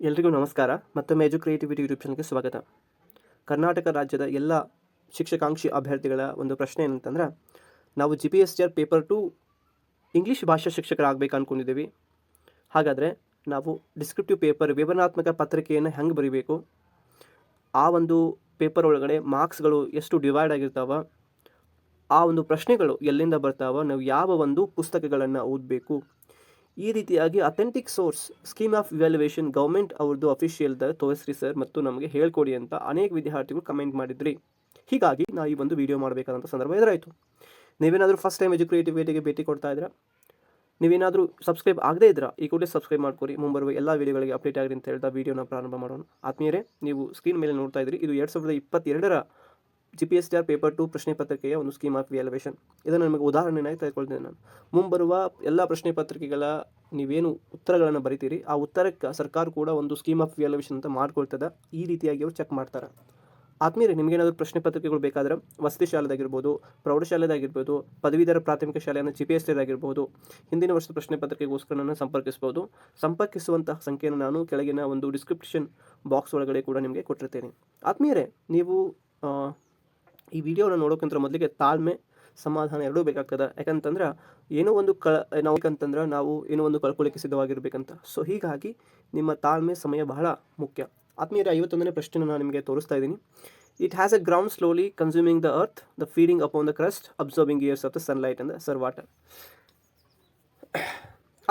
ಎಲ್ರಿಗೂ ನಮಸ್ಕಾರ. ಮತ್ತೊಮ್ಮೆ ಎಜು ಕ್ರಿಯೇಟಿವಿಟಿ ಯೂಟ್ಯೂಬ್ ಚಾನಲ್ಗೆ ಸ್ವಾಗತ. ಕರ್ನಾಟಕ ರಾಜ್ಯದ ಎಲ್ಲ ಶಿಕ್ಷಕಾಂಕ್ಷಿ ಅಭ್ಯರ್ಥಿಗಳ ಒಂದು ಪ್ರಶ್ನೆ ಏನಂತಂದ್ರೆ, ನಾವು G P S T R paper two English ಭಾಷಾ ಶಿಕ್ಷಕರಾಗಬೇಕು ಅಂದ್ಕೊಂಡಿದ್ದೀವಿ ಹಾಗಾದರೆ ನಾವು ಡಿಸ್ಕ್ರಿಪ್ಟಿವ್ ಪೇಪರ್ ವಿವರಣಾತ್ಮಕ ಪತ್ರಿಕೆಯನ್ನು ಹೆಂಗೆ ಬರೀಬೇಕು? ಆ ಒಂದು ಪೇಪರ್ ಒಳಗಡೆ ಮಾರ್ಕ್ಸ್ಗಳು ಎಷ್ಟು ಡಿವೈಡ್ ಆಗಿರ್ತಾವ? ಆ ಒಂದು ಪ್ರಶ್ನೆಗಳು ಎಲ್ಲಿಂದ ಬರ್ತಾವ? ನಾವು ಯಾವ ಒಂದು ಪುಸ್ತಕಗಳನ್ನು ಓದಬೇಕು? ಈ ರೀತಿಯಾಗಿ authentic source scheme of evaluation government ಅವ್ರದ್ದು ಅಫಿಷಿಯಲ್ದ ತೋರಿಸ್ರಿ ಸರ್ ಮತ್ತು ನಮಗೆ ಹೇಳ್ಕೊಡಿ ಅಂತ ಅನೇಕ ವಿದ್ಯಾರ್ಥಿಗಳು ಕಮೆಂಟ್ ಮಾಡಿದ್ರಿ. ಹೀಗಾಗಿ ನಾವು ಈ ಒಂದು ವಿಡಿಯೋ ಮಾಡಬೇಕಾದಂಥ ಸಂದರ್ಭ ಎದುರಾಯಿತು. ನೀವೇನಾದರೂ ಫಸ್ಟ್ ಟೈಮ್ ಎಜು ಕ್ರಿಯೇಟಿವಿಟಿಗೆ ಭೇಟಿ ಕೊಡ್ತಾ ಇದ್ದೀರಾ? ನೀವೇನಾದರೂ ಸಬ್ಸ್ಕ್ರೈಬ್ ಆಗದೇ ಇದ್ರಾ ಈ ಕೂಡಲೇ ಸಬ್ಸ್ಕ್ರೈಬ್ ಮಾಡ್ಕೊರಿ. ಮುಂಬರುವ ಎಲ್ಲ ವಿಡಿಯೋಗಳಿಗೆ ಅಪ್ಡೇಟ್ ಆಗಿರಿ ಅಂತ ಹೇಳ್ತಾ ವಿಡಿಯೋನ ಪ್ರಾರಂಭ ಮಾಡೋಣ. ಆತ್ಮೀಯರೇ, ನೀವು ಸ್ಕ್ರೀನ್ ಮೇಲೆ ನೋಡ್ತಾ ಇದ್ರಿ ಇದು ಎರಡು ಸಾವಿರದ ಇಪ್ಪತ್ತೆರಡರ G P S T R paper two ಪ್ರಶ್ನೆ ಪತ್ರಿಕೆಯ ಒಂದು ಸ್ಕೀಮ್ ಆಫ್ ವ್ಯಾಲ್ಯುವೇಷನ್ ಇದನ್ನು ನಿಮಗೆ ಉದಾಹರಣೆಯಾಗಿ ತೆಗೆದುಕೊಳ್ತೇನೆ ನಾನು. ಮುಂಬರುವ ಎಲ್ಲ ಪ್ರಶ್ನೆ ಪತ್ರಿಕೆಗಳ ನೀವೇನು ಉತ್ತರಗಳನ್ನು ಬರಿತೀರಿ, ಆ ಉತ್ತರಕ್ಕೆ ಸರ್ಕಾರ ಕೂಡ ಒಂದು ಸ್ಕೀಮ್ ಆಫ್ ವ್ಯಾಲ್ಯುವೇಷನ್ ಅಂತ ಮಾಡ್ಕೊಳ್ತದೆ, ಈ ರೀತಿಯಾಗಿ ಅವರು ಚೆಕ್ ಮಾಡ್ತಾರೆ. ಆತ್ಮೀಯರೇ ನಿಮಗೇನಾದರೂ ಪ್ರಶ್ನೆ ಪತ್ರಿಕೆಗಳು ಬೇಕಾದ್ರೆ, ವಸತಿ ಶಾಲೆದಾಗಿರ್ಬೋದು, ಪ್ರೌಢಶಾಲೆದಾಗಿರ್ಬೋದು, ಪದವೀಧರ ಪ್ರಾಥಮಿಕ ಶಾಲೆಯನ್ನು ಜಿ ಪಿ ಎಸ್ ಆಗಿರ್ಬೋದು, ಹಿಂದಿನ ವರ್ಷದ ಪ್ರಶ್ನೆ ಪತ್ರಿಕೆಗೋಸ್ಕರ ನನ್ನ ಸಂಪರ್ಕಿಸ್ಬೋದು. ಸಂಪರ್ಕಿಸುವಂತಹ ಸಂಖ್ಯೆಯನ್ನು ನಾನು ಕೆಳಗಿನ ಒಂದು ಡಿಸ್ಕ್ರಿಪ್ಷನ್ ಬಾಕ್ಸ್ ಒಳಗಡೆ ಕೂಡ ನಿಮಗೆ ಕೊಟ್ಟಿರ್ತೇನೆ. ಆತ್ಮೀಯರೇ, ನೀವು ಈ ವಿಡಿಯೋನ ನೋಡೋಕ್ಕಿಂತ ಮೊದಲಿಗೆ ತಾಳ್ಮೆ, ಸಮಾಧಾನ ಎರಡೂ ಬೇಕಾಗ್ತದೆ. ಯಾಕಂತಂದ್ರೆ ಏನೋ ಒಂದು ಕ ನಾವು ಯಾಕಂತಂದ್ರೆ ನಾವು ಏನೋ ಒಂದು ಕಳ್ಕೊಳ್ಳಿಕ್ಕೆ ಸಿದ್ಧವಾಗಿರ್ಬೇಕಂತ. ಸೊ ಹೀಗಾಗಿ ನಿಮ್ಮ ತಾಳ್ಮೆ ಸಮಯ ಬಹಳ ಮುಖ್ಯ. ಆತ್ಮೀಯರ ಐವತ್ತೊಂದನೇ ಪ್ರಶ್ನೆಯನ್ನು ನಾನು ನಿಮಗೆ ತೋರಿಸ್ತಾ ಇದ್ದೀನಿ. It has a ground slowly consuming the earth the feeding upon the crust absorbing years of the sunlight and sir water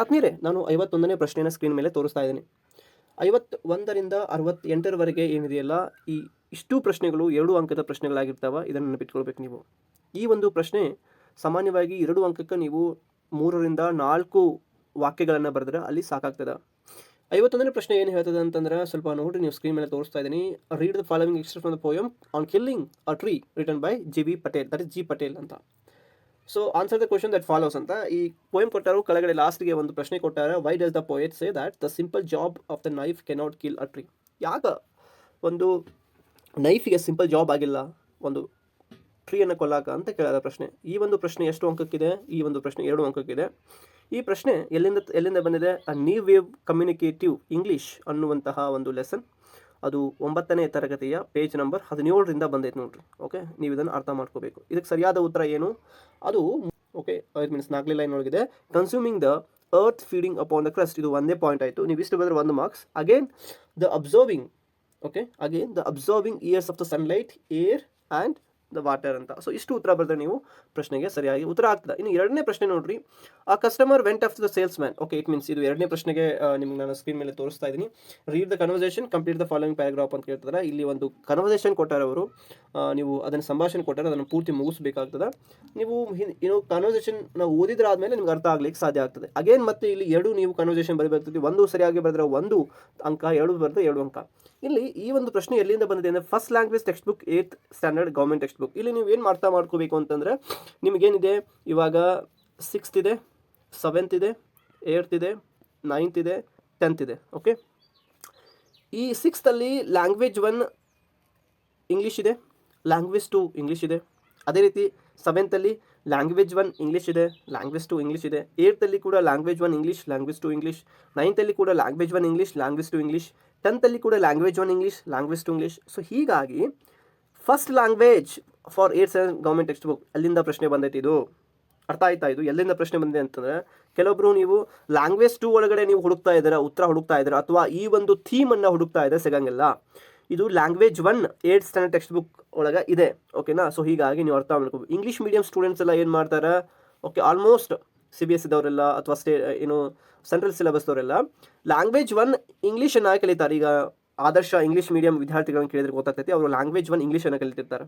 ಆತ್ಮೀಯರೇ, ನಾನು ಐವತ್ತೊಂದನೇ ಪ್ರಶ್ನೆಯನ್ನು ಸ್ಕ್ರೀನ್ ಮೇಲೆ ತೋರಿಸ್ತಾ ಇದ್ದೀನಿ. ಐವತ್ತು ಒಂದರಿಂದ ಅರವತ್ತೆಂಟರವರೆಗೆ ಏನಿದೆಯಲ್ಲ, ಈ ಇಷ್ಟು ಪ್ರಶ್ನೆಗಳು ಎರಡು ಅಂಕದ ಪ್ರಶ್ನೆಗಳಾಗಿರ್ತಾವೆ, ಇದನ್ನು ನೆನಪಿಟ್ಕೊಳ್ಬೇಕು ನೀವು. ಈ ಒಂದು ಪ್ರಶ್ನೆ ಸಾಮಾನ್ಯವಾಗಿ ಎರಡು ಅಂಕಕ್ಕೆ ನೀವು ಮೂರರಿಂದ ನಾಲ್ಕು ವಾಕ್ಯಗಳನ್ನು ಬರೆದ್ರೆ ಅಲ್ಲಿ ಸಾಕಾಗ್ತದೆ. ಐವತ್ತೊಂದನೇ ಪ್ರಶ್ನೆ ಏನು ಹೇಳ್ತದೆ ಅಂತಂದ್ರೆ, ಸ್ವಲ್ಪ ನೋಡಿ ನೀವು ಸ್ಕ್ರೀನ್ ಮೇಲೆ ತೋರಿಸ್ತಾ ಇದ್ದೀನಿ. Read the following extract the poem on killing a tree written by G B Patel that is G Patel ಅಂತ. So answer the question that follows ಅಂತ. ಈ ಪೋಯಮ್ ಕೊಟ್ಟಾರು, ಕೆಳಗಡೆ ಲಾಸ್ಟ್ಗೆ ಒಂದು ಪ್ರಶ್ನೆ ಕೊಟ್ಟಾರೆ why does the poet say that the simple job of the knife cannot kill a tree ಯಾಕ ಒಂದು ನೈಫಿಗೆ ಸಿಂಪಲ್ ಜಾಬ್ ಆಗಿಲ್ಲ. ಒಂದು ಟ್ರೀಯನ್ನು ಕೊಲ್ಲಾಕ ಅಂತ ಕೇಳಿದ ಪ್ರಶ್ನೆ. ಈ ಒಂದು ಪ್ರಶ್ನೆ ಎಷ್ಟು ಅಂಕಕ್ಕಿದೆ? ಈ ಒಂದು ಪ್ರಶ್ನೆ ಎರಡು ಅಂಕಕ್ಕಿದೆ. ಈ ಪ್ರಶ್ನೆ ಎಲ್ಲಿಂದ ಎಲ್ಲಿಂದ ಬಂದಿದೆ? A new wave communicative English ಅನ್ನುವಂತಹ ಒಂದು ಲೆಸನ್ ಅದು ಒಂಬತ್ತನೇ ತರಗತಿಯ ಪೇಜ್ ನಂಬರ್ ಹದಿನೇಳರಿಂದ ಬಂದೈತೆ ನೋಡ್ರಿ. ಓಕೆ ನೀವು ಇದನ್ನು ಅರ್ಥ ಮಾಡ್ಕೋಬೇಕು. ಇದಕ್ಕೆ ಸರಿಯಾದ ಉತ್ತರ ಏನು? ಅದು ಓಕೆ ಐದು ಮೀನ್ಸ್ ನಾಲ್ಕನೇ line ಒಳಗಿದೆ. Consuming the earth feeding upon the crust ಇದು ಒಂದೇ ಪಾಯಿಂಟ್ ಆಯಿತು. ನೀವು ಇಷ್ಟು ಬಂದರೆ ಒಂದು marks again the absorbing okay again the absorbing years of the sunlight air and the water ಅಂತ. ಸೊ ಇಷ್ಟು ಉತ್ತರ ಬರೆದ್ರೆ ನೀವು ಪ್ರಶ್ನೆಗೆ ಸರಿಯಾಗಿ ಉತ್ತರ ಆಗ್ತದೆ. ಇನ್ನು ಎರಡನೇ ಪ್ರಶ್ನೆ ನೋಡ್ರಿ. A customer went of the salesman okay it means ಇದು ಎರಡನೇ ಪ್ರಶ್ನೆಗೆ ನಿಮ್ಗೆ ನಾನು ಸ್ಕ್ರೀನ್ ಮೇಲೆ ತೋರಿಸ್ತಾ ಇದ್ದೀನಿ. Read the conversation complete the following paragraph ಅಂತ ಕೇಳ್ತಾರೆ ಇಲ್ಲಿ ಒಂದು ಕನ್ವರ್ಸೇಷನ್ ಕೊಟ್ಟಾರೆ ಅವರು. ನೀವು ಅದನ್ನು ಸಂಭಾಷಣೆ ಕೊಟ್ಟರೆ ಅದನ್ನು ಪೂರ್ತಿ ಮುಗಿಸ್ಬೇಕಾಗ್ತದೆ. ನೀವು ಏನು ಕನ್ವರ್ಸೇಷನ್ ನಾವು ಓದಿದ್ರಾದ್ಮೇಲೆ ನಿಮ್ಗೆ ಅರ್ಥ ಆಗ್ಲಿಕ್ಕೆ ಸಾಧ್ಯ ಆಗ್ತದೆ. ಅಗೇನ್ ಮತ್ತೆ ಇಲ್ಲಿ ಎರಡು ನೀವು ಕನ್ವರ್ಸೇಷನ್ ಬರಬೇಕಾಗ್ತದೆ ಒಂದು ಸರಿಯಾಗಿ ಬರೆದ್ರೆ ಒಂದು ಅಂಕ, ಎರಡು ಬರೆದ್ರೆ ಎರಡು ಅಂಕ. ಇಲ್ಲಿ ಈ ಒಂದು ಪ್ರಶ್ನೆ ಎಲ್ಲಿಂದ ಬಂದಿದೆ ಅಂದರೆ first language textbook eighth standard government textbook ಇಲ್ಲಿ ನೀವು ಏನು ಮಾಡ್ತಾ ಮಾಡ್ಕೋಬೇಕು ಅಂತಂದರೆ ನಿಮಗೇನಿದೆ? ಇವಾಗ ಸಿಕ್ಸ್ತ್ ಇದೆ ಸೆವೆಂತ್ ಇದೆ ಏಯ್ತ್ ಇದೆ ನೈನ್ತ್ ಇದೆ ಟೆಂತ್ ಇದೆ. ಓಕೆ ಈ ಸಿಕ್ಸ್ತಲ್ಲಿ ಲ್ಯಾಂಗ್ವೇಜ್ ಒನ್ ಇಂಗ್ಲೀಷ್ ಇದೆ. ಲ್ಯಾಂಗ್ವೇಜ್ ಟು ಇಂಗ್ಲೀಷ್ ಇದೆ. ಅದೇ ರೀತಿ ಸೆವೆಂತಲ್ಲಿ ಲ್ಯಾಂಗ್ವೇಜ್ ಒನ್ ಇಂಗ್ಲೀಷ್ ಇದೆ ಲ್ಯಾಂಗ್ವೇಜ್ ಟು ಇಂಗ್ಲೀಷ್ ಇದೆ. ಏಯ್ತಲ್ಲಿ ಕೂಡ language one English language two English ನೈನ್ತಲ್ಲಿ ಕೂಡ language one English language two English ಟೆಂತಲ್ಲಿ ಕೂಡ language one English language two English so ಹೀಗಾಗಿ first language for eight seven government textbook ಅಲ್ಲಿಂದ ಪ್ರಶ್ನೆ ಬಂದೈತೆ ಇದು. ಅರ್ಥ ಆಯ್ತಾ ಇದು? ಎಲ್ಲಿಂದ ಪ್ರಶ್ನೆ ಬಂದಿದೆ ಅಂತಂದ್ರೆ ಕೆಲವೊಬ್ಬರು ನೀವು ಲ್ಯಾಂಗ್ವೇಜ್ ಟು ಒಳಗಡೆ ನೀವು ಹುಡುಕ್ತಾ ಇದ್ದೀರಾ, ಉತ್ತರ ಹುಡುಕ್ತಾ ಇದ್ದೀರಾ, ಅಥವಾ ಈ ಒಂದು ಥೀಮನ್ನು ಹುಡುಕ್ತಾ ಇದೆ ಸಿಗಂಗಿಲ್ಲ. ಇದು language one eight standard textbook ಒಳಗೆ ಇದೆ ಓಕೆನಾ ಸೊ ಹೀಗಾಗಿ ನೀವು ಅರ್ಥ ಮಾಡ್ಕೋಬೇಕು ಇಂಗ್ಲೀಷ್ ಮೀಡಿಯಂ ಸ್ಟೂಡೆಂಟ್ಸ್ ಎಲ್ಲ ಏನು ಮಾಡ್ತಾರೆ? Okay almost C B S ಇದ್ದವರೆಲ್ಲ ಅಥವಾ ಸ್ಟೇ ಏನು ಸೆಂಟ್ರಲ್ ಸಿಲೆಬಸ್ದವರೆಲ್ಲ ಲ್ಯಾಂಗ್ವೇಜ್ ಒನ್ ಇಂಗ್ಲೀಷನ್ನು ಕಲಿತಾರೆ. ಈಗ ಆದರ್ಶ ಇಂಗ್ಲೀಷ್ ಮೀಡಿಯಂ ವಿದ್ಯಾರ್ಥಿಗಳನ್ನ ಕೇಳಿದ್ರೆ ಗೊತ್ತಾಗ್ತೈತಿ, ಅವರು ಲ್ಯಾಂಗ್ವೇಜ್ ಒನ್ ಇಂಗ್ಲೀಷನ್ನು ಕಲಿತಿರ್ತಾರೆ.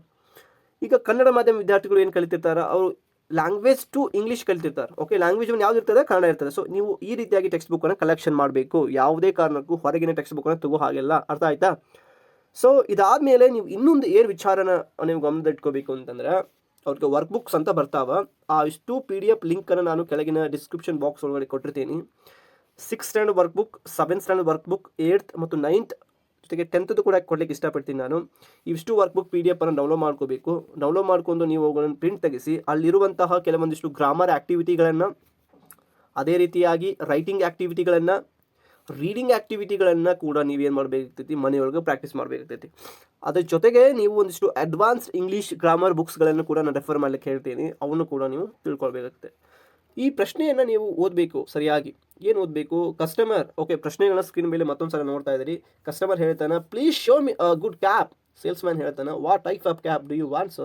ಈಗ ಕನ್ನಡ ಮಾಧ್ಯಮ ವಿದ್ಯಾರ್ಥಿಗಳು ಏನು ಕಲಿತಿರ್ತಾರೆ? ಅವರು ಲ್ಯಾಂಗ್ವೇಜ್ ಟು ಇಂಗ್ಲೀಷ್ ಕಲಿತಿರ್ತಾರೆ. ಓಕೆ ಲ್ಯಾಂಗ್ವೇಜ್ ಒನ್ ಯಾವ್ದು ಇರ್ತದೆ? ಕನ್ನಡ ಇರ್ತದೆ. ಸೊ ನೀವು ಈ ರೀತಿಯಾಗಿ ಟೆಕ್ಸ್ಟ್ ಬುಕ್ಕನ್ನು ಕಲೆಕ್ಷನ್ ಮಾಡಬೇಕು. ಯಾವುದೇ ಕಾರಣಕ್ಕೂ ಹೊರಗಿನ ಟೆಕ್ಸ್ಟ್ ಬುಕ್ಕನ್ನು ತಗೋ ಹಾಗೆಲ್ಲ. ಅರ್ಥ ಆಯ್ತಾ? ಸೊ ಇದಾದಮೇಲೆ ನೀವು ಇನ್ನೊಂದು ಏನು ವಿಚಾರನ ನೀವು ಗಮನದಟ್ಕೋಬೇಕು ಅಂತಂದ್ರೆ, ಅವ್ರಿಗೆ ವರ್ಕ್ ಬುಕ್ಸ್ ಅಂತ ಬರ್ತಾವ. ಆ ಇಷ್ಟು ಪಿ ಡಿ ಎಫ್ ಲಿಂಕನ್ನು ನಾನು ಕೆಳಗಿನ ಡಿಸ್ಕ್ರಿಪ್ಷನ್ ಬಾಕ್ಸ್ ಒಳಗಡೆ ಕೊಟ್ಟಿರ್ತೀನಿ. Six standard workbook seventh standard workbook eighth ಮತ್ತು ನೈನ್ತ್ ಜೊತೆಗೆ ಟೆಂತ್ದು ಕೂಡ ಕೊಡ್ಲಿಕ್ಕೆ ಇಷ್ಟಪಡ್ತೀನಿ ನಾನು. ಇಷ್ಟು workbook P D F ಅನ್ನು ಡೌನ್ಲೋಡ್ ಮಾಡ್ಕೋಬೇಕು. ಡೌನ್ಲೋಡ್ ಮಾಡ್ಕೊಂಡು ನೀವು ಅವುಗಳನ್ನು ಪ್ರಿಂಟ್ ತೆಗೆಸಿ, ಅಲ್ಲಿರುವಂತಹ ಕೆಲವೊಂದಿಷ್ಟು ಗ್ರಾಮರ್ ಆ್ಯಕ್ಟಿವಿಟಿಗಳನ್ನು ಅದೇ ರೀತಿಯಾಗಿ ರೈಟಿಂಗ್ ಆ್ಯಕ್ಟಿವಿಟಿಗಳನ್ನು ರೀಡಿಂಗ್ ಆ್ಯಕ್ಟಿವಿಟಿಗಳನ್ನು ಕೂಡ ನೀವೇನು ಮಾಡಬೇಕಾಗ್ತೈತಿ? ಮನೆಯೊಳಗೆ ಪ್ರಾಕ್ಟೀಸ್ ಮಾಡಬೇಕಾಗ್ತೈತಿ. ಅದ್ರ ಜೊತೆಗೆ ನೀವು ಒಂದಿಷ್ಟು ಅಡ್ವಾನ್ಸ್ಡ್ ಇಂಗ್ಲೀಷ್ ಗ್ರಾಮರ್ ಬುಕ್ಸ್ಗಳನ್ನು ಕೂಡ ನಾನು ರೆಫರ್ ಮಾಡ್ಲಿಕ್ಕೆ ಹೇಳ್ತೀನಿ. ಅವನ್ನು ಕೂಡ ನೀವು ತಿಳ್ಕೊಳ್ಬೇಕಾಗುತ್ತೆ. ಈ ಪ್ರಶ್ನೆಯನ್ನು ನೀವು ಓದಬೇಕು ಸರಿಯಾಗಿ. ಏನು ಓದಬೇಕು? ಕಸ್ಟಮರ್ ಓಕೆ ಪ್ರಶ್ನೆಗಳನ್ನ ಸ್ಕ್ರೀನ್ ಮೇಲೆ ಮತ್ತೊಂದು ಸಲ ನೋಡ್ತಾ ಇದ್ದೀರಿ ಕಸ್ಟಮರ್ ಹೇಳ್ತಾನೆ please show me a good cap salesman ಹೇಳ್ತಾನೆ what type of cap do you want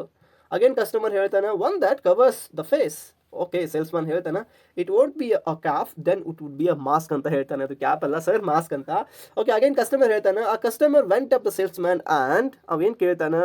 again customer ಹೇಳ್ತಾನೆ one that covers the face okay salesman ಹೇಳ್ತಾನೆ it won't be a cap then it would be a mask ಅಂತ ಹೇಳ್ತಾನೆ. ಅದು cap ಅಲ್ಲ sir mask ಅಂತ. Okay again customer ಹೇಳ್ತಾನೆ a customer went up the salesman and ಅವೇನು ಕೇಳ್ತಾನೆ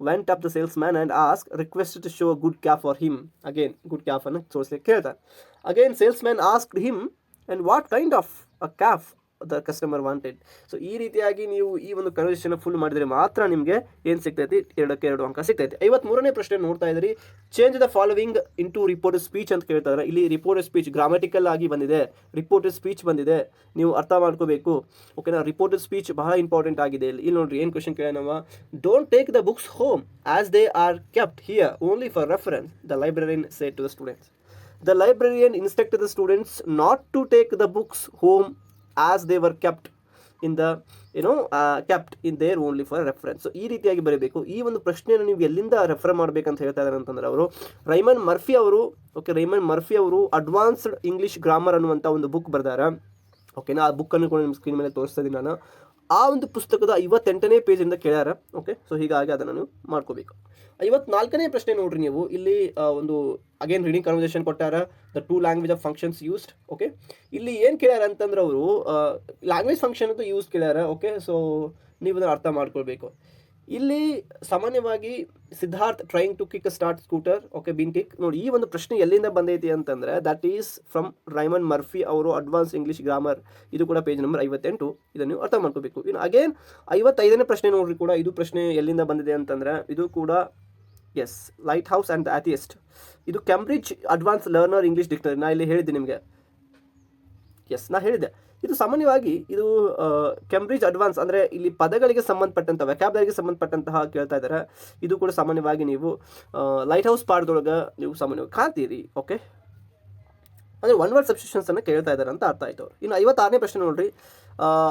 went up the salesman and ask request to show good cap for him again good cap ಅನ್ನು ತೋರಿಸ್ಲಿಕ್ಕೆ ಕೇಳ್ತಾನೆ. Again salesman ask him and what kind of a cap the customer wanted so ಈ ರೀತಿಯಾಗಿ ನೀವು ಈ ಒಂದು ಕನ್ವರ್ಸೇಷನ್ ಫುಲ್ ಮಾಡಿದರೆ ಮಾತ್ರ ನಿಮಗೆ ಏನು ಸಿಗ್ತೈತಿ? ಎರಡಕ್ಕೆ ಎರಡು ಅಂಕ ಸಿಗ್ತೈತಿ. ಐವತ್ಮೂರನೇ ಪ್ರಶ್ನೆ ನೋಡ್ತಾ ಇದ್ದೀರಿ change the following into report speech ಅಂತ ಕೇಳ್ತಾರೆ ಇಲ್ಲಿ ರಿಪೋರ್ಟ್ ಸ್ಪೀಚ್ ಗ್ರಾಮೆಟಿಕಲ್ ಆಗಿ ಬಂದಿದೆ. ರಿಪೋರ್ಟ್ ಸ್ಪೀಚ್ ಬಂದಿದೆ. ನೀವು ಅರ್ಥ ಮಾಡ್ಕೋಬೇಕು. ಓಕೆನಾ ರಿಪೋರ್ಟ್ ಸ್ಪೀಚ್ ಬಹಳ ಇಂಪಾರ್ಟೆಂಟ್ ಆಗಿದೆ. ಇಲ್ಲಿ ಇಲ್ಲಿ ನೋಡ್ರಿ, ಏನು ಕ್ವಶನ್ ಕೇಳೋಣ don't take the books home as they are kept here only for reference the librarian said to the students the librarian instruct the students not to take the books home as they were kept in the ಏನೋ kept in there only for only for reference. So ಈ ರೀತಿಯಾಗಿ ಬರೀಬೇಕು. ಈ ಒಂದು ಪ್ರಶ್ನೆಯನ್ನು ನೀವು ಎಲ್ಲಿಂದ refer ಮಾಡಬೇಕಂತ ಹೇಳ್ತಾ ಇದ್ದಾರೆ ಅಂತಂದ್ರೆ ಅವರು ರೈಮನ್ ಮರ್ಫಿ ಅವರು ಓಕೆ ರೈಮನ್ ಮರ್ಫಿ ಅವರು ಅಡ್ವಾನ್ಸ್ಡ್ ಇಂಗ್ಲಿಷ್ ಗ್ರಾಮರ್ ಅನ್ನುವಂಥ ಒಂದು ಬುಕ್ ಬರ್ದಾರ. ಓಕೆನಾ ಆ ಬುಕ್ಕನ್ನು ಕೂಡ ನಿಮ್ಮ ಸ್ಕ್ರೀನ್ ಮೇಲೆ ತೋರಿಸ್ತಾ ಇದ್ದೀನಿ ನಾನು. ಆ ಒಂದು ಪುಸ್ತಕದ ಐವತ್ತೆಂಟನೇ ಪೇಜಿಂದ ಕೇಳ್ಯಾರ. ಓಕೆ ಸೊ ಹೀಗಾಗಿ ಅದನ್ನು ನೀವು ಮಾಡ್ಕೋಬೇಕು. ಐವತ್ನಾಲ್ಕನೇ ಪ್ರಶ್ನೆ ನೋಡ್ರಿ ನೀವು. ಇಲ್ಲಿ ಒಂದು ಅಗೇನ್ ರೀಡಿಂಗ್ ಕನ್ವರ್ಸೇಷನ್ ಕೊಟ್ಟಾರ. The two language of functions used okay ಇಲ್ಲಿ ಏನು ಕೇಳ್ಯಾರ ಅಂತಂದ್ರೆ ಅವರು ಲ್ಯಾಂಗ್ವೇಜ್ ಫಂಕ್ಷನ್ ಅಂತೂ ಯೂಸ್ ಕೇಳ್ಯಾರ. ಓಕೆ ಸೊ ನೀವು ಅದನ್ನು ಅರ್ಥ ಮಾಡ್ಕೊಳ್ಬೇಕು. ಇಲ್ಲಿ ಸಾಮಾನ್ಯವಾಗಿ Siddharth trying to kick start scooter okay been kick ನೋಡಿ, ಈ ಒಂದು ಪ್ರಶ್ನೆ ಎಲ್ಲಿಂದ ಬಂದೈತಿ ಅಂತಂದ್ರೆ that is from Raymond Murphy ಅವರು ಅಡ್ವಾನ್ಸ್ ಇಂಗ್ಲಿಷ್ ಗ್ರಾಮರ್ ಇದು ಕೂಡ ಪೇಜ್ ನಂಬರ್ ಐವತ್ತೆಂಟು. ಇದನ್ನು ನೀವು ಅರ್ಥ ಮಾಡ್ಕೋಬೇಕು. ಇನ್ನು ಅಗೇನ್ ಐವತ್ತೈದನೇ ಪ್ರಶ್ನೆ ನೋಡ್ರಿ ಕೂಡ, ಇದು ಪ್ರಶ್ನೆ ಎಲ್ಲಿಂದ ಬಂದಿದೆ ಅಂತಂದ್ರೆ, ಇದು ಕೂಡ S lighthouse and the ಇದು Cambridge advance learner English dictionary ನಾ ಇಲ್ಲಿ ಹೇಳಿದ್ದೆ ನಿಮಗೆ. ಎಸ್ ನಾ ಹೇಳಿದೆ ಇದು ಸಾಮಾನ್ಯವಾಗಿ ಇದು ಕೆಂಬ್ರಿಡ್ಜ್ ಅಡ್ವಾನ್ಸ್ ಅಂದರೆ ಇಲ್ಲಿ ಪದಗಳಿಗೆ ಸಂಬಂಧಪಟ್ಟಂಥ ವ್ಯಾಕ್ಯಾಬ್ಲರಿಗೆ ಸಂಬಂಧಪಟ್ಟಂತಹ ಕೇಳ್ತಾ ಇದ್ದಾರೆ. ಇದು ಕೂಡ ಸಾಮಾನ್ಯವಾಗಿ ನೀವು ಲೈಟ್ ಹೌಸ್ ಪಾಡ್ದೊಳಗೆ ನೀವು ಸಾಮಾನ್ಯವಾಗಿ ಕಾಣ್ತೀರಿ ಓಕೆ ಅಂದರೆ ಒನ್ ವರ್ಡ್ ಸಬ್ಸ್ಟಿಟ್ಯೂಷನ್ಸ್ ಅನ್ನು ಕೇಳ್ತಾ ಇದ್ದಾರೆ ಅಂತ ಅರ್ಥ ಆಯ್ತು. ಇನ್ನು ಐವತ್ತಾರನೇ ಪ್ರಶ್ನೆ ನೋಡ್ರಿ.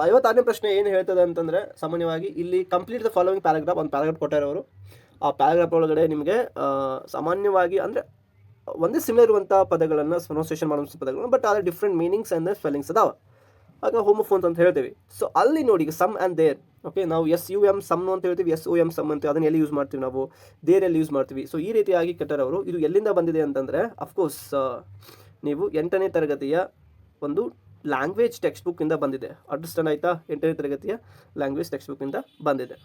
ಐವತ್ತಾರನೇ ಪ್ರಶ್ನೆ ಏನು ಹೇಳ್ತದೆ ಅಂತಂದರೆ, ಸಾಮಾನ್ಯವಾಗಿ ಇಲ್ಲಿ ಕಂಪ್ಲೀಟ್ ದ ಫಾಲೋವಿಂಗ್ ಪ್ಯಾರಾಗ್ರಾಫ್ ಒಂದು ಪ್ಯಾರಾಗ್ರಾಫ್ ಕೊಟ್ಟಾರೆ ಅವರು. ಆ ಪ್ಯಾರಾಗ್ರಾಫ್ ಒಳಗಡೆ ನಿಮಗೆ ಸಾಮಾನ್ಯವಾಗಿ ಅಂದರೆ ಒಂದೇ ಸಿಮಿಲರ್ ಇರುವಂಥ ಪದಗಳನ್ನು ಪ್ರೊನೌನ್ಸಿಯೇಷನ್ ಮಾಡುವಂಥ ಪದಗಳು ಬಟ್ ಆದರೆ ಡಿಫ್ರೆಂಟ್ ಮೀನಿಂಗ್ಸ್ ಆ್ಯಂಡ್ ಸ್ಪೆಲ್ಲಿಂಗ್ಸ್ ಅದಾವೆ. ಆಗ ಹೋಮೋಫೋನ್ಸ್ ಅಂತ ಹೇಳ್ತೀವಿ. ಸೊ ಅಲ್ಲಿ ನೋಡಿ ಸಮ್ ಆ್ಯಂಡ್ ದೇರ್ ಓಕೆ ನಾವು ಎಸ್ ಯು ಎಂ ಸಮ್ ಅಂತ ಹೇಳ್ತೀವಿ ಎಸ್ ಓ ಎಂ ಸಮ್ ಅಂತ ಅದನ್ನು ಎಲ್ಲಿ ಯೂಸ್ ಮಾಡ್ತೀವಿ ನಾವು? ದೇರ್ ಎಲ್ಲಿ ಯೂಸ್ ಮಾಡ್ತೀವಿ. ಸೊ ಈ ರೀತಿಯಾಗಿ ಕೆಟ್ಟರವರು ಇದು ಎಲ್ಲಿಂದ ಬಂದಿದೆ ಅಂತಂದರೆ ಅಫ್ಕೋರ್ಸ್ ನೀವು ಎಂಟನೇ ತರಗತಿಯ ಒಂದು ಲ್ಯಾಂಗ್ವೇಜ್ ಟೆಕ್ಸ್ಟ್ ಬುಕ್ಕಿಂದ ಬಂದಿದೆ. ಅಂಡರ್ಸ್ಟ್ಯಾಂಡ್ ಆಯಿತಾ? ಎಂಟನೇ ತರಗತಿಯ ಲ್ಯಾಂಗ್ವೇಜ್ ಟೆಕ್ಸ್ಟ್ ಬುಕ್ಕಿಂದ ಬಂದಿದೆ.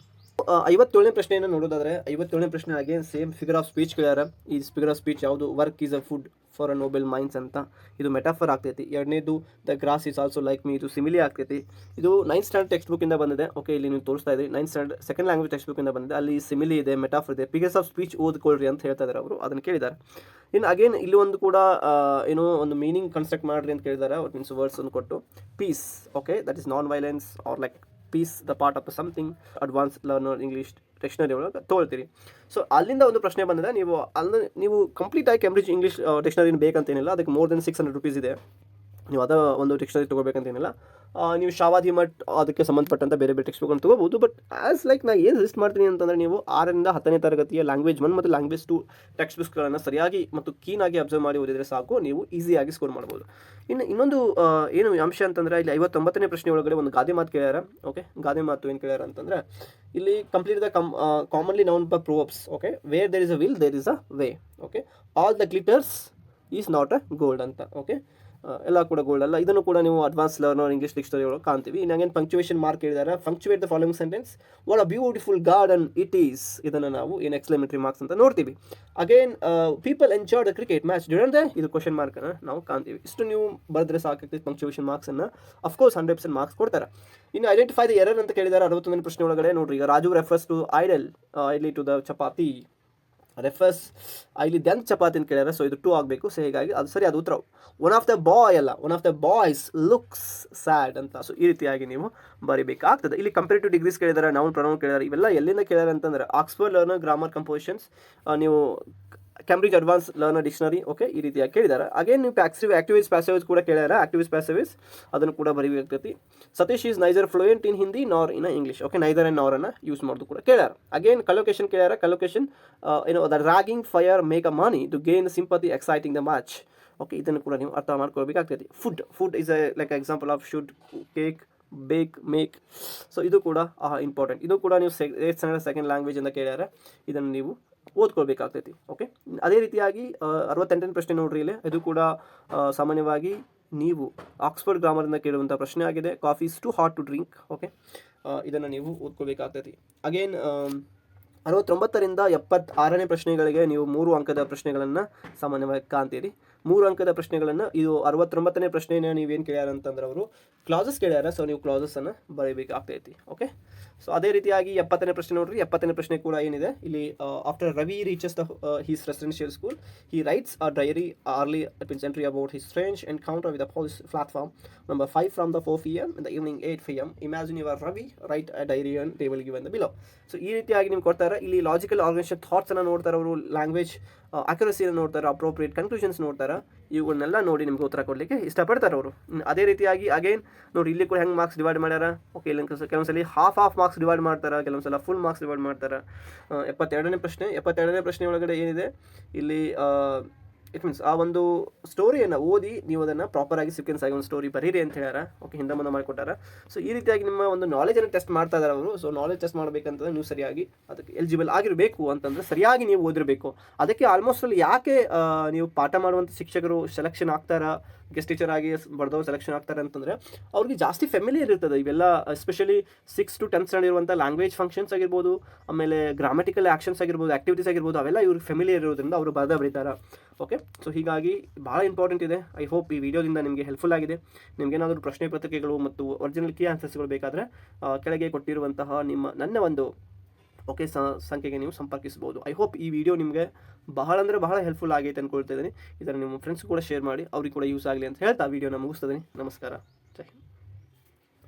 ಐವತ್ತೇಳನೇ ಪ್ರಶ್ನೆಯನ್ನು ನೋಡೋದಾದ್ರೆ, ಐವತ್ತೇಳನೇ ಪ್ರಶ್ನೆ ಹಾಗೆ ಸೇಮ್ ಫಿಗರ್ ಆಫ್ ಸ್ಪೀಚ್ ಕೇಳ್ಯಾರ. ಈ ಫಿಗರ್ ಆಫ್ ಸ್ಪೀಚ್ ಯಾವುದು? Work is a food for a noble minds ಅಂತ. ಇದು ಮೆಟಾಫರ್ ಆಗ್ತೈತಿ. ಎರಡನೇದು the grass is also like me ಇದು ಸಿಮಿಲಿ ಆಗ್ತೈತಿ. ಇದು ನೈನ್ತ್ ಸ್ಟ್ಯಾಂಡರ್ಡ್ ಟೆಕ್ಸ್ಟ್ ಬುಕ್ಕಿಂದ ಬಂದಿದೆ. ಓಕೆ ಇಲ್ಲಿ ನೀವು ತೋರಿಸ್ತಾ ಇದ್ರಿ. Ninth standard second language text ಬುಕ್ಕಿಂದ ಬಂದಿದೆ. ಅಲ್ಲಿ ಸಿಮಿಲಿ ಇದೆ ಮೆಟಾಫರ್ ಇದೆ. ಫಿಗರ್ಸ್ ಆಫ್ ಸ್ಪೀಚ್ ಓದ್ಕೊಳ್ರಿ ಅಂತ ಹೇಳ್ತಾ ಇದ್ದಾರೆ ಅವರು. ಅದನ್ನು ಕೇಳಿದ್ದಾರೆ. ಇನ್ ಅಗೇನ್ ಇಲ್ಲಿ ಒಂದು ಕೂಡ ಏನೋ ಒಂದು ಮೀನಿಂಗ್ ಕನ್ಸ್ಟ್ರಕ್ಟ್ ಮಾಡ್ರಿ ಅಂತ ಕೇಳಿದ್ದಾರೆ. ಮೀನ್ಸ್ ವರ್ಡ್ಸ್ ಅನ್ನು ಕೊಟ್ಟು peace okay that is non violence or like peace the part of something advance learner English dictionary ಒಳಗೆ ತೊಗೊಳ್ತೀರಿ. ಸೊ ಅಲ್ಲಿಂದ ಒಂದು ಪ್ರಶ್ನೆ ಬಂದಿದೆ, ನೀವು ಅಲ್ಲಿ, ನೀವು ಕಂಪ್ಲೀಟ್ ಆಗಿ ಕ್ಯಾಂಬ್ರಿಡ್ಜ್ ಇಂಗ್ಲೀಷ್ ಡಿಕ್ಷನರಿನ ಬೇಕಂತೇನಿಲ್ಲ ಅದಕ್ಕೆ more than six hundred rupees ಇದೆ. ನೀವು ಅದ ಒಂದು ಡಿಕ್ಷನರಿ ತೊಗೋಬೇಕಂತೇನಿಲ್ಲ ನೀವು ಶಾವಾದಿ ಮಠ್ ಅದಕ್ಕೆ ಸಂಬಂಧಪಟ್ಟಂಥ ಬೇರೆ ಬೇರೆ ಟೆಕ್ಸ್ಟ್ ಬುಕ್ಕನ್ನು ತೊಗೋಬೋದು ಬಟ್ ಆ್ಯಸ್ ಲೈಕ್ ನಾನು ಏನು ಲಿಸ್ಟ್ ಮಾಡ್ತೀನಿ ಅಂತಂದರೆ ನೀವು ಆರರಿಂದ ಹತ್ತನೇ ತರಗತಿಯ ಲ್ಯಾಂಗ್ವೇಜ್ ಒನ್ ಮತ್ತು ಲ್ಯಾಂಗ್ವೇಜ್ ಟು ಟೆಕ್ಸ್ಟ್ ಬುಕ್ಸ್ಗಳನ್ನು ಸರಿಯಾಗಿ ಮತ್ತು ಕೀನಾಗಿ ಅಬ್ಸರ್ವ್ ಮಾಡಿ ಓದಿದರೆ ಸಾಕು, ನೀವು ಈಸಿಯಾಗಿ ಸ್ಕೋರ್ ಮಾಡ್ಬೋದು. ಇನ್ನು ಇನ್ನೊಂದು ಏನು ಅಂಶ ಅಂತಂದರೆ ಇಲ್ಲಿ ಐವತ್ತೊಂಬತ್ತನೇ ಪ್ರಶ್ನೆ ಒಳಗಡೆ ಒಂದು ಗಾದೆ ಮಾತು ಕೇಳ್ಯಾರ ಓಕೆ ಗಾದೆ ಮಾತು ಏನು ಕೇಳ್ಯಾರ ಅಂತಂದರೆ, ಇಲ್ಲಿ complete the come commonly known proverbs okay where there is a will there is a way okay all the glitters is not a gold ಅಂತ ಓಕೆ ಎಲ್ಲ ಕೂಡ ಗೋಲ್ಡ್ ಅಲ್ಲ. ಇದನ್ನು ಕೂಡ ನೀವು ಅಡ್ವಾನ್ಸ್ ಲರ್ನರ್ ಇಂಗ್ಲೀಷ್ ಡಿಕ್ಷನರಿ ಒಳಗೆ ಕಾಣ್ತೀವಿ. ಇನ್ನೇನು ಪಂಕ್ಚುವೇಷನ್ ಮಾರ್ಕ್ ಹೇಳಿದ್ದಾರೆ punctuate the following sentence what a beautiful garden it is ಇದನ್ನು ನಾವು ಏನು ಎಕ್ಸ್ಪ್ಲೆಮೆಂಟ್ರಿ ಮಾರ್ಕ್ಸ್ ಅಂತ ನೋಡ್ತೀವಿ. Again people enjoy the cricket match didn't ಇದು ಕ್ವಶನ್ ಮಾರ್ಕನ್ನು ನಾವು ಕಾಣ್ತೀವಿ. ಇಷ್ಟು ನೀವು ಬರೆದ್ರೆ ಸಾಕಾಗ್ತೈತೆ punctuation ಮಾರ್ಕ್ಸನ್ನು of course hundred percent marks ಕೊಡ್ತಾರೆ. ಇನ್ನು ಐಡೆಂಟಿಫೈ ದ ಎರರ್ ಅಂತ ಕೇಳಿದ್ದಾರೆ ಅರವತ್ತೊಂದನೇ ಪ್ರಶ್ನೆ ಒಳಗಡೆ ನೋಡ್ರಿ. ಈಗ Raju refers to idle idli to the chapati. Refers ಇಲ್ಲಿ ದೆನ್ ಚಪಾತಿ ಅಂತ ಕೇಳ್ಯಾರ ಸೊ ಇದು ಟೂ ಆಗಬೇಕು. ಸೊ ಹೀಗಾಗಿ ಅದು ಸರಿ, ಅದು ಉತ್ತರ ಒನ್ ಆಫ್ ದ ಬಾಯ್ ಅಲ್ಲ one of the boys looks sad ಅಂತ. ಸೊ ಈ ರೀತಿಯಾಗಿ ನೀವು ಬರಿಬೇಕಾಗ್ತದೆ. ಇಲ್ಲಿ ಕಂಪೇರಿಟಿವ್ ಡಿಗ್ರೀಸ್ ಕೇಳಿದ್ದಾರೆ ನಾವು ಪ್ರೊನೌನ್ ಕೇಳಿದಾರೆ, ಇವೆಲ್ಲ ಎಲ್ಲಿಂದ ಕೇಳಿದಾರೆ ಅಂತಂದ್ರೆ ಆಕ್ಸ್ಫರ್ಡ್ ಲರ್ನರ್ ಗ್ರಾಮರ್ ಕಂಪೋಸಿಷನ್ಸ್ ನೀವು Cambridge advance learner dictionary okay ಈ ರೀತಿಯಾಗಿ ಕೇಳಿದ್ದಾರೆ ಅಗೇನ್ ನೀವು ಆಕ್ಟಿವ್ ಆಕ್ಟಿವಿಸ್ ಪ್ಯಾಸಿವಿಸ್ ಕೂಡ ಕೇಳ್ಯಾರ ಆಕ್ಟಿವಿಸ್ ಪ್ಯಾಸೇವಿಸ್ ಅದನ್ನು ಕೂಡ ಬರೀಬೇಕಾಗ್ತೈತಿ. Satish is neither fluent in Hindi nor in English okay neither and ನಾರನ್ನು ಯೂಸ್ ಮಾಡೋದು ಕೂಡ ಕೇಳ್ಯಾರ ಅಗೇನ್ ಕಲೊಕೇಶನ್ ಕೇಳ್ಯಾರ ಕಲೊಕೇಶನ್ ಏನೋ the raging fire make a money to gain sympathy exciting the match okay ಇದನ್ನು ಕೂಡ ನೀವು ಅರ್ಥ ಮಾಡ್ಕೊಳ್ಬೇಕಾಗ್ತೈತಿ. Food food is a like example of should cake bake make so ಇದು ಕೂಡ ಇಂಪಾರ್ಟೆಂಟ್ ಇದು ಕೂಡ ನೀವು ಸೆ ಏಟ್ ಸ್ಟ್ಯಾಂಡರ್ಡ್ ಸೆಕೆಂಡ್ ಲ್ಯಾಂಗ್ವೇಜ್ ಅಂತ ಕೇಳ್ಯಾರ ಇದನ್ನು ನೀವು ಓದ್ಕೊಳ್ಬೇಕಾಗ್ತೈತಿ ಓಕೆ ಅದೇ ರೀತಿಯಾಗಿ ಅರವತ್ತೆಂಟನೇ ಪ್ರಶ್ನೆ ನೋಡ್ರಿ ಇಲ್ಲಿ. ಇದು ಕೂಡ ಸಾಮಾನ್ಯವಾಗಿ ನೀವು ಆಕ್ಸ್ಫರ್ಡ್ ಗ್ರಾಮರಿಂದ ಕೇಳುವಂಥ ಪ್ರಶ್ನೆ ಆಗಿದೆ. Coffee is too hot to drink okay ಇದನ್ನು ನೀವು ಓದ್ಕೊಳ್ಬೇಕಾಗ್ತೈತಿ. ಅಗೇನ್ ಅರವತ್ತೊಂಬತ್ತರಿಂದ ಎಪ್ಪತ್ತಾರನೇ ಪ್ರಶ್ನೆಗಳಿಗೆ ನೀವು ಮೂರು ಅಂಕದ ಪ್ರಶ್ನೆಗಳನ್ನು ಸಾಮಾನ್ಯವಾಗಿ ಕಾಣ್ತೀರಿ. ಮೂರು ಅಂಕದ ಪ್ರಶ್ನೆಗಳನ್ನು, ಇದು ಅರವತ್ತೊಂಬತ್ತನೇ ಪ್ರಶ್ನೆನ ನೀವೇನು ಕೇಳ್ಯಾರ ಅಂತಂದ್ರೆ ಅವರು ಕ್ಲಾಸಸ್ ಕೇಳ್ಯಾರ ಸೊ ನೀವು ಕ್ಲಾಸಸ್ಸನ್ನು ಬರೀಬೇಕಾಗ್ತೈತಿ ಓಕೆ ಸೊ ಅದೇ ರೀತಿಯಾಗಿ ಎಪ್ಪತ್ತನೇ ಪ್ರಶ್ನೆ ನೋಡ್ರಿ, ಎಪ್ಪತ್ತನೇ ಪ್ರಶ್ನೆ ಕೂಡ ಏನಿದೆ, ಇಲ್ಲಿ after Ravi reaches the his residential school he writes a diary early pins entry about his strange encounter with the police platform number five from the four P M the evening eight P M imagine your Ravi write a diary on table given the below so ಈ ರೀತಿಯಾಗಿ ನಿಮ್ಗೆ ಕೊಡ್ತಾರೆ, ಇಲ್ಲಿ logical organisation ಥಾಟ್ಸನ್ನು ನೋಡ್ತಾರೆ ಅವರು language ಅಕ್ಯುರಸಿಯನ್ನು ನೋಡ್ತಾರೆ appropriate conclusions ನೋಡ್ತಾರೆ ಇವುಗಳನ್ನೆಲ್ಲ ನೋಡಿ ನಿಮ್ಗೆ ಉತ್ತರ ಕೊಡಲಿಕ್ಕೆ ಇಷ್ಟಪಡ್ತಾರೆ ಅವರು. ಅದೇ ರೀತಿಯಾಗಿ ಅಗೇನ್ ನೋಡಿ ಇಲ್ಲಿ ಕೂಡ ಹೆಂಗೆ ಮಾರ್ಕ್ಸ್ ಡಿವೈಡ್ ಮಾಡ್ಯಾರ? ಓಕೆ ಇಲ್ಲಿ ಕೆಲವೊಂದ್ಸಲಿ ಹಾಫ್ ಆಫ್ ಮಾರ್ಕ್ಸ್ ಡಿವೈಡ್ ಮಾಡ್ತಾರೆ, ಕೆಲವೊಂದ್ಸಲ ಫುಲ್ ಮಾರ್ಕ್ಸ್ ಡಿವೈಡ್ ಮಾಡ್ತಾರೆ. ಎಪ್ಪತ್ತೆರಡನೇ ಪ್ರಶ್ನೆ ಎಪ್ಪತ್ತೆರಡನೇ ಪ್ರಶ್ನೆ ಒಳಗಡೆ ಏನಿದೆ? ಇಲ್ಲಿ ಇಟ್ ಮೀನ್ಸ್ ಆ ಒಂದು ಸ್ಟೋರಿಯನ್ನು ಓದಿ ನೀವು ಅದನ್ನು ಪ್ರಾಪರಾಗಿ ಸೀಕ್ವೆನ್ಸ್ ಆಗಿ ಒಂದು ಸ್ಟೋರಿ ಬರೀರಿ ಅಂತ ಹೇಳ್ಯಾರ. ಓಕೆ ಹಿಂದೆ ಮುಂದೆ ಮಾಡಿಕೊಟ್ಟಾರ. ಸೊ ಈ ರೀತಿಯಾಗಿ ನಿಮ್ಮ ಒಂದು ನಾಲೆಜನ್ನು ಟೆಸ್ಟ್ ಮಾಡ್ತಾ ಇದ್ದಾರೆ ಅವರು. ಸೊ ನಾಲೆಜ್ ಟೆಸ್ಟ್ ಮಾಡಬೇಕಂತಂದ್ರೆ ನೀವು ಸರಿಯಾಗಿ ಅದಕ್ಕೆ ಎಲಿಜಿಬಲ್ ಆಗಿರಬೇಕು ಅಂತಂದ್ರೆ ಸರಿಯಾಗಿ ನೀವು ಓದಿರಬೇಕು. ಅದಕ್ಕೆ ಆಲ್ಮೋಸ್ಟ್ ಅಲ್ಲಿ ಯಾಕೆ ನೀವು ಪಾಠ ಮಾಡುವಂಥ ಶಿಕ್ಷಕರು ಸೆಲೆಕ್ಷನ್ ಆಗ್ತಾರಾ? ಗೆಸ್ಟ್ ಟೀಚರ್ ಆಗಿ ಬರ್ದವ್ರು ಸೆಲೆಕ್ಷನ್ ಆಗ್ತಾರೆ ಅಂತಂದರೆ, ಅವ್ರಿಗೆ ಜಾಸ್ತಿ ಫೆಮಿಲಿಯರ್ ಇರ್ತದೆ. ಇವೆಲ್ಲ especially six to tenth standard ಇರುವಂಥ ಲ್ಯಾಂಗ್ವೇಜ್ ಫಂಕ್ಷನ್ಸ್ ಆಗಿರ್ಬೋದು, ಆಮೇಲೆ ಗ್ರಾಮೆಟಿಕಲ್ ಆ್ಯಕ್ಷನ್ಸ್ ಆಗಿರ್ಬೋದು ಆ್ಯಕ್ಟಿವಿಟೀಸ್ ಆಗಿರ್ಬೋದು, ಅವೆಲ್ಲ ಇವ್ರಿಗೆ ಫೆಮಿಲಿಯರ್ ಇರೋದ್ರಿಂದ ಅವರು ಬರ್ದ ಬರೀತಾರೆ. ಓಕೆ ಸೊ ಹೀಗಾಗಿ ಭಾಳ ಇಂಪಾರ್ಟೆಂಟ್ ಇದೆ. ಐ ಹೋಪ್ ಈ ವಿಡಿಯೋದಿಂದ ನಿಮಗೆ ಹೆಲ್ಪ್ಫುಲ್ ಆಗಿದೆ. ನಿಮಗೇನಾದರೂ ಪ್ರಶ್ನೆ ಪತ್ರಿಕೆಗಳು ಮತ್ತು ಒರಿಜಿನಲ್ ಕೀ ಆನ್ಸರ್ಸ್ಗಳು ಬೇಕಾದರೆ ಕೆಳಗೆ ಕೊಟ್ಟಿರುವಂತಹ ನಿಮ್ಮ, ನನ್ನ ಒಂದು ಓಕೆ ಸಂಖ್ಯೆಗೆ ನೀವು ಸಂಪರ್ಕಿಸ್ಬೋದು. ಐ ಹೋಪ್ ಈ ವಿಡಿಯೋ ನಿಮಗೆ ಬಹಳ ಅಂದರೆ ಬಹಳ ಹೆಲ್ಪ್ಫುಲ್ ಆಗೈತೆ ಅಂದ್ಕೊಳ್ತಾ ಇದ್ದೀನಿ. ಇದನ್ನು ನಿಮ್ಮ ಫ್ರೆಂಡ್ಸ್ ಕೂಡ ಶೇರ್ ಮಾಡಿ, ಅವ್ರಿಗೆ ಕೂಡ ಯೂಸ್ ಆಗಲಿ ಅಂತ ಹೇಳ್ತಾ ವಿಡಿಯೋನ ಮುಗಿಸ್ತದೆ ನಮಸ್ಕಾರ.